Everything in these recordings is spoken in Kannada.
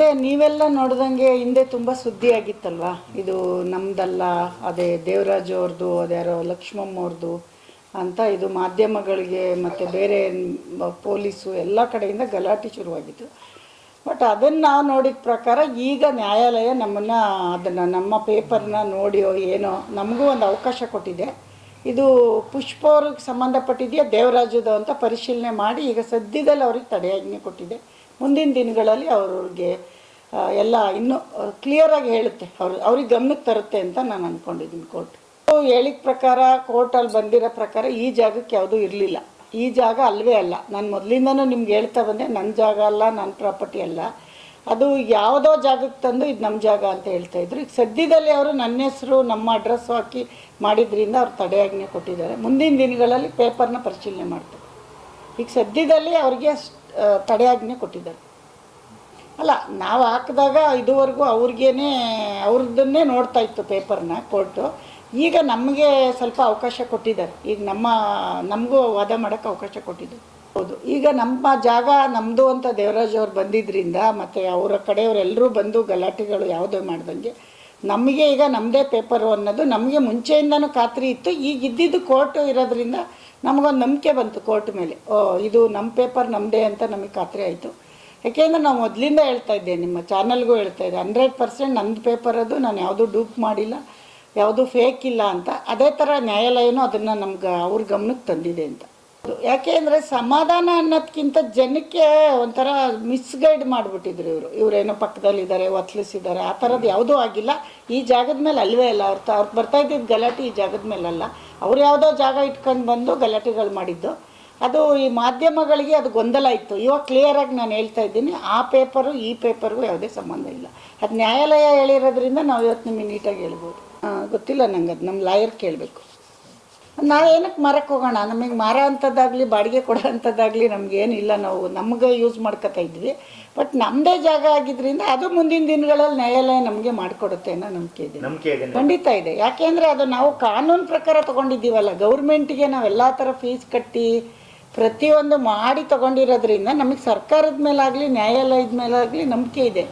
ಅದೇ, ನೀವೆಲ್ಲ ನೋಡ್ದಂಗೆ ಹಿಂದೆ ತುಂಬ ಸುದ್ದಿ ಆಗಿತ್ತಲ್ವಾ ಇದು ನಮ್ದಲ್ಲ, ಅದೇ ದೇವರಾಜು ಅವ್ರದ್ದು ಅದ್ಯಾರೋ ಲಕ್ಷ್ಮಮ್ಮ ಅವ್ರದ್ದು ಅಂತ ಇದು ಮಾಧ್ಯಮಗಳಿಗೆ ಮತ್ತು ಬೇರೆ ಪೊಲೀಸು ಎಲ್ಲ ಕಡೆಯಿಂದ ಗಲಾಟೆ ಶುರುವಾಗಿತ್ತು. ಬಟ್ ಅದನ್ನು ನಾವು ನೋಡಿದ ಪ್ರಕಾರ ಈಗ ನ್ಯಾಯಾಲಯ ನಮ್ಮನ್ನು, ಅದನ್ನು ನಮ್ಮ ಪೇಪರ್ನ ನೋಡಿಯೋ ಏನೋ ನಮಗೂ ಒಂದು ಅವಕಾಶ ಕೊಟ್ಟಿದೆ. ಇದು ಪುಷ್ಪ ಅವ್ರಿಗೆ ಸಂಬಂಧಪಟ್ಟಿದೆಯಾ, ದೇವರಾಜದ ಅಂತ ಪರಿಶೀಲನೆ ಮಾಡಿ ಈಗ ಸದ್ಯದಲ್ಲಿ ಅವ್ರಿಗೆ ತಡೆಯಾಜ್ಞೆ ಕೊಟ್ಟಿದೆ. ಮುಂದಿನ ದಿನಗಳಲ್ಲಿ ಅವ್ರಿಗೆ ಎಲ್ಲ ಇನ್ನೂ ಕ್ಲಿಯರಾಗಿ ಹೇಳುತ್ತೆ. ಅವ್ರು, ಅವ್ರಿಗೆ ಗಮನಕ್ಕೆ ತರುತ್ತೆ ಅಂತ ನಾನು ಅಂದ್ಕೊಂಡಿದ್ದೀನಿ ಕೋರ್ಟ್. ಹೇಳಿದ ಪ್ರಕಾರ ಕೋರ್ಟಲ್ಲಿ ಬಂದಿರೋ ಪ್ರಕಾರ ಈ ಜಾಗಕ್ಕೆ ಯಾವುದೂ ಇರಲಿಲ್ಲ. ಈ ಜಾಗ ಅಲ್ವೇ ಅಲ್ಲ. ನಾನು ಮೊದಲಿಂದನೂ ನಿಮ್ಗೆ ಹೇಳ್ತಾ ಬಂದೆ ನನ್ನ ಜಾಗ ಅಲ್ಲ ನನ್ನ ಪ್ರಾಪರ್ಟಿ ಅಲ್ಲ. ಅದು ಯಾವುದೋ ಜಾಗಕ್ಕೆ ತಂದು ಇದು ನಮ್ಮ ಜಾಗ ಅಂತ ಹೇಳ್ತಾ ಇದ್ರು. ಈಗ ಸದ್ಯದಲ್ಲಿ ಅವರು ನನ್ನ ಹೆಸರು, ನಮ್ಮ ಅಡ್ರೆಸ್ ಹಾಕಿ ಮಾಡಿದ್ರಿಂದ ಅವ್ರು ತಡೆಯಾಜ್ಞೆ ಕೊಟ್ಟಿದ್ದಾರೆ. ಮುಂದಿನ ದಿನಗಳಲ್ಲಿ ಪೇಪರ್ನ ಪರಿಶೀಲನೆ ಮಾಡ್ತಾರೆ. ಈಗ ಸದ್ಯದಲ್ಲಿ ಅವ್ರಿಗೆ ತಡೆಯಾಜ್ಞೆ ಕೊಟ್ಟಿದ್ದಾರೆ. ಅಲ್ಲ, ನಾವು ಹಾಕಿದಾಗ ಇದುವರೆಗೂ ಅವ್ರಿಗೇನೆ, ಅವ್ರದ್ದನ್ನೇ ನೋಡ್ತಾ ಇತ್ತು ಪೇಪರ್ನ, ಕೋರ್ಟು. ಈಗ ನಮಗೆ ಸ್ವಲ್ಪ ಅವಕಾಶ ಕೊಟ್ಟಿದ್ದಾರೆ. ಈಗ ನಮ್ಮ, ನಮಗೂ ವಾದ ಮಾಡೋಕ್ಕೆ ಅವಕಾಶ ಕೊಟ್ಟಿದ್ದಾರೆ. ಹೌದು. ಈಗ ನಮ್ಮ ಜಾಗ ನಮ್ಮದು ಅಂತ ದೇವರಾಜ್ ಅವ್ರು ಬಂದಿದ್ದರಿಂದ ಮತ್ತು ಅವರ ಕಡೆಯವರೆಲ್ಲರೂ ಬಂದು ಗಲಾಟೆಗಳು ಯಾವುದೇ ಮಾಡ್ದಂಗೆ ನಮಗೆ ಈಗ ನಮ್ಮದೇ ಪೇಪರು ಅನ್ನೋದು ನಮಗೆ ಮುಂಚೆಯಿಂದನೂ ಖಾತ್ರಿ ಇತ್ತು. ಈಗ ಇದ್ದಿದ್ದು ಕೋರ್ಟು ಇರೋದ್ರಿಂದ ನಮಗೊಂದು ನಂಬಿಕೆ ಬಂತು ಕೋರ್ಟ್ ಮೇಲೆ. ಓ, ಇದು ನಮ್ಮ ಪೇಪರ್ ನಮ್ಮದೇ ಅಂತ ನಮಗೆ ಖಾತ್ರಿ ಆಯಿತು. ಯಾಕೆಂದರೆ ನಾವು ಮೊದಲಿಂದ ಹೇಳ್ತಾ ಇದ್ದೆ, ನಿಮ್ಮ ಚಾನಲ್ಗೂ ಹೇಳ್ತಾ ಇದ್ದೆ, ಹಂಡ್ರೆಡ್ ಪರ್ಸೆಂಟ್ ನಂದು ಪೇಪರ್ ಅದು, ನಾನು ಯಾವುದೂ ಡೂಪ್ ಮಾಡಿಲ್ಲ, ಯಾವುದೂ ಫೇಕ್ ಇಲ್ಲ ಅಂತ. ಅದೇ ಥರ ನ್ಯಾಯಾಲಯನೂ ಅದನ್ನು ನಮ್ಗೆ ಅವ್ರ ಗಮನಕ್ಕೆ ತಂದಿದೆ ಅಂತ. ಯಾಕೆ ಅಂದರೆ ಸಮಾಧಾನ ಅನ್ನೋದಕ್ಕಿಂತ ಜನಕ್ಕೆ ಒಂಥರ ಮಿಸ್ಗೈಡ್ ಮಾಡಿಬಿಟ್ಟಿದ್ರು ಇವರು. ಇವರೇನೋ ಪಕ್ಕದಲ್ಲಿದ್ದಾರೆ, ಒತ್ಲಿಸಿದ್ದಾರೆ, ಆ ಥರದ್ದು ಯಾವುದೂ ಆಗಿಲ್ಲ. ಈ ಜಾಗದ ಮೇಲೆ ಅಲ್ವೇ ಅಲ್ಲ ಅವ್ರು ಅವ್ರು ಬರ್ತಾ ಇದ್ದಿದ್ದು ಗಲಾಟೆ ಈ ಜಾಗದ ಮೇಲಲ್ಲ ಅವ್ರು ಯಾವುದೋ ಜಾಗ ಇಟ್ಕೊಂಡು ಬಂದು ಗಲಾಟೆಗಳು ಮಾಡಿದ್ದು. ಅದು ಈ ಮಾಧ್ಯಮಗಳಿಗೆ ಅದು ಗೊಂದಲ ಇತ್ತು. ಇವಾಗ ಕ್ಲಿಯರಾಗಿ ನಾನು ಹೇಳ್ತಾ ಇದ್ದೀನಿ, ಆ ಪೇಪರು ಈ ಪೇಪರ್ಗೂ ಯಾವುದೇ ಸಂಬಂಧ ಇಲ್ಲ. ಅದು ನ್ಯಾಯಾಲಯ ಹೇಳಿರೋದ್ರಿಂದ ನಾವು ಇವತ್ತು ನಿಮಗೆ ನೀಟಾಗಿ ಹೇಳ್ಬೋದು. ಗೊತ್ತಿಲ್ಲ ನಂಗೆ ಅದು ನಮ್ಮ ಲಾಯರ್ ಕೇಳಬೇಕು. ನಾವು ಏನಕ್ಕೆ ಮಾರಕ್ಕೆ ಹೋಗೋಣ? ನಮಗೆ ಮಾರೋ ಅಂಥದ್ದಾಗಲಿ ಬಾಡಿಗೆ ಕೊಡೋ ಅಂಥದ್ದಾಗಲಿ ನಮಗೇನಿಲ್ಲ ನಾವು. ನಮಗೆ ಯೂಸ್ ಮಾಡ್ಕೊತಾ ಇದ್ವಿ. ಬಟ್ ನಮ್ಮದೇ ಜಾಗ ಆಗಿದ್ರಿಂದ ಅದು ಮುಂದಿನ ದಿನಗಳಲ್ಲಿ ನ್ಯಾಯಾಲಯ ನಮಗೆ ಮಾಡಿಕೊಡುತ್ತೆ ಅನ್ನೋ ನಂಬಿಕೆ ಇದೆ. ಖಂಡಿತ ಇದೆ. ಯಾಕೆಂದರೆ ಅದು ನಾವು ಕಾನೂನು ಪ್ರಕಾರ ತೊಗೊಂಡಿದ್ದೀವಲ್ಲ ಗೌರ್ಮೆಂಟ್ಗೆ ನಾವು ಎಲ್ಲಾ ಥರ ಫೀಸ್ ಕಟ್ಟಿ ಪ್ರತಿಯೊಂದು ಮಾಡಿ ತಗೊಂಡಿರೋದ್ರಿಂದ ನಮಗೆ ಸರ್ಕಾರದ ಮೇಲಾಗಲಿ ನ್ಯಾಯಾಲಯದ ಮೇಲಾಗಲಿ ನಂಬಿಕೆ ಇದೆ.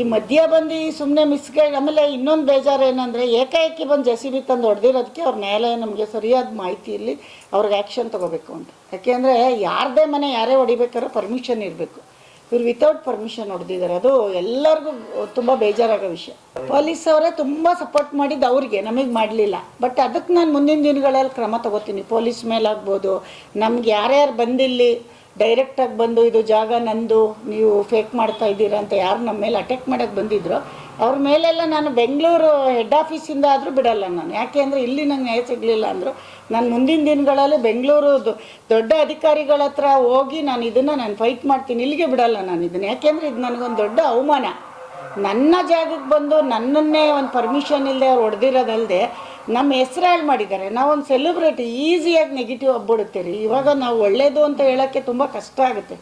ಈ ಮಧ್ಯ ಬಂದು ಸುಮ್ಮನೆ ಮಿಸ್ಗೈಡ್ ಆಮೇಲೆ ಇನ್ನೊಂದು ಬೇಜಾರು ಏನಂದರೆ, ಏಕಾಏಕಿ ಬಂದು ಜೆ ಸಿ ಬಿ ತಂದು ಹೊಡೆದಿರೋದಕ್ಕೆ ಅವ್ರ ನ್ಯಾಯಾಲಯ ನಮಗೆ ಸರಿಯಾದ ಮಾಹಿತಿ ಇರಲಿ, ಅವ್ರಿಗೆ ಆ್ಯಕ್ಷನ್ ತೊಗೋಬೇಕು ಅಂತ. ಯಾಕೆಂದರೆ ಯಾರದೇ ಮನೆ ಯಾರೇ ಹೊಡಿಬೇಕಾದ್ರೆ ಪರ್ಮಿಷನ್ ಇರಬೇಕು. ಇವ್ರು ವಿತೌಟ್ ಪರ್ಮಿಷನ್ ಹೊಡೆದಿದ್ದಾರೆ ಅದು ಎಲ್ಲರಿಗೂ ತುಂಬ ಬೇಜಾರಾಗೋ ವಿಷಯ. ಪೊಲೀಸ್ ಅವರೇ ತುಂಬ ಸಪೋರ್ಟ್ ಮಾಡಿದ್ದು ಅವ್ರಿಗೆ, ನಮಗೆ ಮಾಡಲಿಲ್ಲ. ಬಟ್ ಅದಕ್ಕೆ ನಾನು ಮುಂದಿನ ದಿನಗಳಲ್ಲಿ ಕ್ರಮ ತಗೋತೀನಿ. ಪೊಲೀಸ್ ಮೇಲಾಗ್ಬೋದು, ನಮ್ಗೆ ಯಾರ್ಯಾರು ಬಂದಿಲ್ಲಿ ಡೈರೆಕ್ಟಾಗಿ ಬಂದು ಇದು ಜಾಗ ನಂದು, ನೀವು ಫೇಕ್ ಮಾಡ್ತಾ ಇದ್ದೀರಾ ಅಂತ ಯಾರು ನಮ್ಮ ಮೇಲೆ ಅಟ್ಯಾಕ್ ಮಾಡೋಕ್ಕೆ ಬಂದಿದ್ರು, ಅವ್ರ ಮೇಲೆಲ್ಲ ನಾನು ಬೆಂಗಳೂರು ಹೆಡ್ ಆಫೀಸಿಂದ ಆದರೂ ಬಿಡಲ್ಲ ನಾನು. ಯಾಕೆ ಅಂದರೆ ಇಲ್ಲಿ ನಂಗೆ ನ್ಯಾಯ ಸಿಗಲಿಲ್ಲ ಅಂದರು. ನಾನು ಮುಂದಿನ ದಿನಗಳಲ್ಲಿ ಬೆಂಗಳೂರು ದೊಡ್ಡ ಅಧಿಕಾರಿಗಳ ಹತ್ರ ಹೋಗಿ ನಾನು ಇದನ್ನು ನಾನು ಫೈಟ್ ಮಾಡ್ತೀನಿ. ಇಲ್ಲಿಗೆ ಬಿಡಲ್ಲ ನಾನು ಇದನ್ನು. ಯಾಕೆಂದರೆ ಇದು ನನಗೊಂದು ದೊಡ್ಡ ಅವಮಾನ. ನನ್ನ ಜಾಗಕ್ಕೆ ಬಂದು ನನ್ನನ್ನೇ ಒಂದು ಪರ್ಮಿಷನ್ ಇಲ್ಲದೆ ಅವ್ರು ಹೊಡೆದಿರೋದಲ್ಲದೆ ನಮ್ಮ ಹೆಸರು ಮಾಡಿದ್ದಾರೆ. ನಾವೊಂದು ಸೆಲೆಬ್ರಿಟಿ ಈಸಿಯಾಗಿ ನೆಗೆಟಿವ್ ಹಬ್ಬಿಡುತ್ತೆ ರೀ ಇವಾಗ ನಾವು ಒಳ್ಳೇದು ಅಂತ ಹೇಳೋಕ್ಕೆ ತುಂಬ ಕಷ್ಟ ಆಗುತ್ತೆ.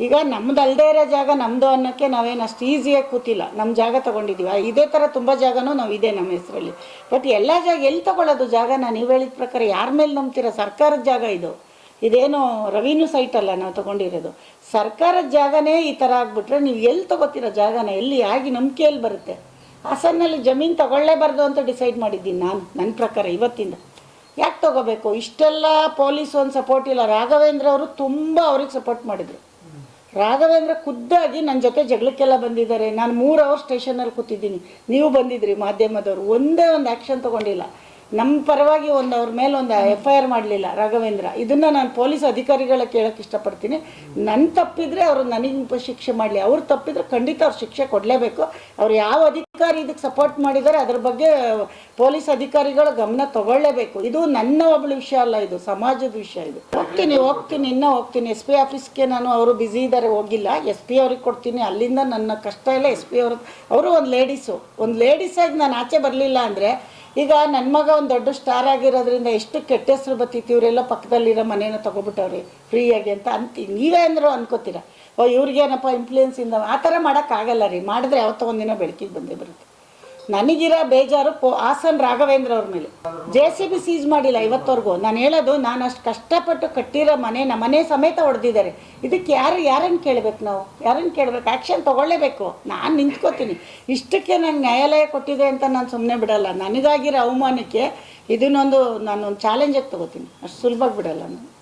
ಈಗ ನಮ್ದು ಇರೋ ಜಾಗ ನಮ್ಮದು ಅನ್ನೋಕ್ಕೆ ನಾವೇನು ಅಷ್ಟು ಈಸಿಯಾಗಿ ಕೂತಿಲ್ಲ. ನಮ್ಮ ಜಾಗ ತೊಗೊಂಡಿದ್ದೀವಿ. ಇದೇ ಥರ ತುಂಬ ಜಾಗನೂ ನಾವು ಇದೆ ನಮ್ಮ ಹೆಸರಲ್ಲಿ. ಬಟ್ ಎಲ್ಲ ಜಾಗ ಎಲ್ಲಿ ತೊಗೊಳ್ಳೋದು ನಾನು ನೀವು ಹೇಳಿದ ಪ್ರಕಾರ ಯಾರ ಮೇಲೆ ನಂಬ್ತೀರ? ಸರ್ಕಾರದ ಜಾಗ ಇದು. ಇದೇನು ರೆವಿನ್ಯೂ ಸೈಟ್ ಅಲ್ಲ ನಾವು ತೊಗೊಂಡಿರೋದು. ಸರ್ಕಾರದ ಜಾಗನೇ ಈ ಥರ ಆಗ್ಬಿಟ್ರೆ ನೀವು ಎಲ್ಲಿ ತೊಗೋತೀರ ಜಾಗನ? ಎಲ್ಲಿ ಆಗಿ ನಂಬಿಕೆಯಲ್ಲಿ ಬರುತ್ತೆ? ಹಾಸನಲ್ಲಿ ಜಮೀನು ತಗೊಳ್ಳೇಬಾರ್ದು ಅಂತ ಡಿಸೈಡ್ ಮಾಡಿದ್ದೀನಿ ನಾನು, ನನ್ನ ಪ್ರಕಾರ ಇವತ್ತಿಂದ. ಯಾಕೆ ತಗೋಬೇಕು? ಇಷ್ಟೆಲ್ಲ ಪೊಲೀಸ್ ಒಂದು ಸಪೋರ್ಟ್ ಇಲ್ಲ. ರಾಘವೇಂದ್ರ ಅವರು ತುಂಬ ಅವ್ರಿಗೆ ಸಪೋರ್ಟ್ ಮಾಡಿದರು. ರಾಘವೇಂದ್ರ ಖುದ್ದಾಗಿ ನನ್ನ ಜೊತೆ ಜಗಳಕ್ಕೆಲ್ಲ ಬಂದಿದ್ದಾರೆ. ನಾನು ಮೂರು ಅವರ್ ಸ್ಟೇಷನಲ್ಲಿ ಕೂತಿದ್ದೀನಿ. ನೀವು ಬಂದಿದ್ರಿ ಮಾಧ್ಯಮದವರು. ಒಂದೇ ಒಂದು ಆ್ಯಕ್ಷನ್ ತೊಗೊಂಡಿಲ್ಲ. ನಮ್ಮ ಪರವಾಗಿ ಒಂದು ಅವ್ರ ಮೇಲೆ ಒಂದು ಎಫ್ ಐ ಆರ್ ಮಾಡಲಿಲ್ಲ ರಾಘವೇಂದ್ರ. ಇದನ್ನು ನಾನು ಪೊಲೀಸ್ ಅಧಿಕಾರಿಗಳ ಕೇಳೋಕ್ಕೆ ಇಷ್ಟಪಡ್ತೀನಿ. ನನ್ನ ತಪ್ಪಿದ್ರೆ ಅವರು ನನಗೆ ಶಿಕ್ಷೆ ಮಾಡಲಿ. ಅವ್ರು ತಪ್ಪಿದ್ರೆ ಖಂಡಿತ ಅವ್ರು ಶಿಕ್ಷೆ ಕೊಡಲೇಬೇಕು. ಅವ್ರು ಯಾವ ಅಧಿಕಾರಿ ಇದಕ್ಕೆ ಸಪೋರ್ಟ್ ಮಾಡಿದ್ದಾರೆ ಅದ್ರ ಬಗ್ಗೆ ಪೊಲೀಸ್ ಅಧಿಕಾರಿಗಳು ಗಮನ ತಗೊಳ್ಳೇಬೇಕು. ಇದು ನನ್ನ ಒಬ್ಳ ವಿಷಯ ಅಲ್ಲ, ಇದು ಸಮಾಜದ ವಿಷಯ ಇದು. ಹೋಗ್ತೀನಿ ಹೋಗ್ತೀನಿ, ಇನ್ನೂ ಹೋಗ್ತೀನಿ. ಎಸ್ ಪಿ ಆಫೀಸ್ಗೆ ನಾನು ಅವರು ಬ್ಯುಸಿ ಇದ್ದಾರೆ ಹೋಗಿಲ್ಲ. ಎಸ್ ಪಿ ಅವ್ರಿಗೆ ಕೊಡ್ತೀನಿ. ಅಲ್ಲಿಂದ ನನ್ನ ಕಷ್ಟ ಎಲ್ಲ ಎಸ್ ಪಿ ಅವರು ಅವರು ಒಂದು ಲೇಡೀಸು ಒಂದು ಲೇಡೀಸಾಗಿ ನಾನು ಆಚೆ ಬರಲಿಲ್ಲ ಅಂದರೆ ಈಗ ನನ್ನ ಮಗ ಒಂದು ದೊಡ್ಡ ಸ್ಟಾರ್ ಆಗಿರೋದ್ರಿಂದ ಎಷ್ಟು ಕೆಟ್ಟ ಹೆಸರು ಬತ್ತಿತ್ತು ಇವರೆಲ್ಲ ಪಕ್ಕದಲ್ಲಿರೋ ಮನೇನ ತೊಗೊಬಿಟ್ಟವ್ರಿ ಫ್ರೀಯಾಗಿ ಅಂತ ಅಂತೀವಿ ನೀವೇ ಅಂದರು ಅನ್ಕೋತೀರ. ಓ, ಇವ್ರಿಗೇನಪ್ಪ ಇನ್ಫ್ಲೂಯೆನ್ಸಿಂದ ಆ ಥರ ಮಾಡೋಕ್ಕಾಗಲ್ಲ ರೀ, ಮಾಡಿದ್ರೆ ಯಾವತ್ತೋ ಒಂದಿನ ಬೆಳಕಿಗೆ ಬಂದೇ ಬರುತ್ತೆ. ನನಗಿರೋ ಬೇಜಾರು ಪೋ ಹಾಸನ್ ರಾಘವೇಂದ್ರ ಅವ್ರ ಮೇಲೆ. ಜೆ ಸಿ ಬಿ ಸೀಸ್ ಮಾಡಿಲ್ಲ ಇವತ್ತವರೆಗೂ ನಾನು ಹೇಳೋದು, ನಾನು ಅಷ್ಟು ಕಷ್ಟಪಟ್ಟು ಕಟ್ಟಿರೋ ಮನೆ ನಮ್ಮ ಮನೆ ಸಮೇತ ಹೊಡೆದಿದ್ದಾರೆ ಇದಕ್ಕೆ ಯಾರು ಯಾರನ್ನು ಕೇಳಬೇಕು ನಾವು? ಯಾರನ್ನು ಕೇಳಬೇಕು? ಆ್ಯಕ್ಷನ್ ತೊಗೊಳ್ಳೇಬೇಕು. ನಾನು ನಿಂತ್ಕೋತೀನಿ. ಇಷ್ಟಕ್ಕೆ ನಂಗೆ ನ್ಯಾಯಾಲಯ ಕೊಟ್ಟಿದೆ ಅಂತ ನಾನು ಸುಮ್ಮನೆ ಬಿಡಲ್ಲ. ನನಗಾಗಿರೋ ಅವಮಾನಕ್ಕೆ ಇದನ್ನೊಂದು ನಾನೊಂದು ಚಾಲೆಂಜಾಗಿ ತೊಗೋತೀನಿ. ಅಷ್ಟು ಸುಲಭವಾಗಿ ಬಿಡಲ್ಲ ನಾನು.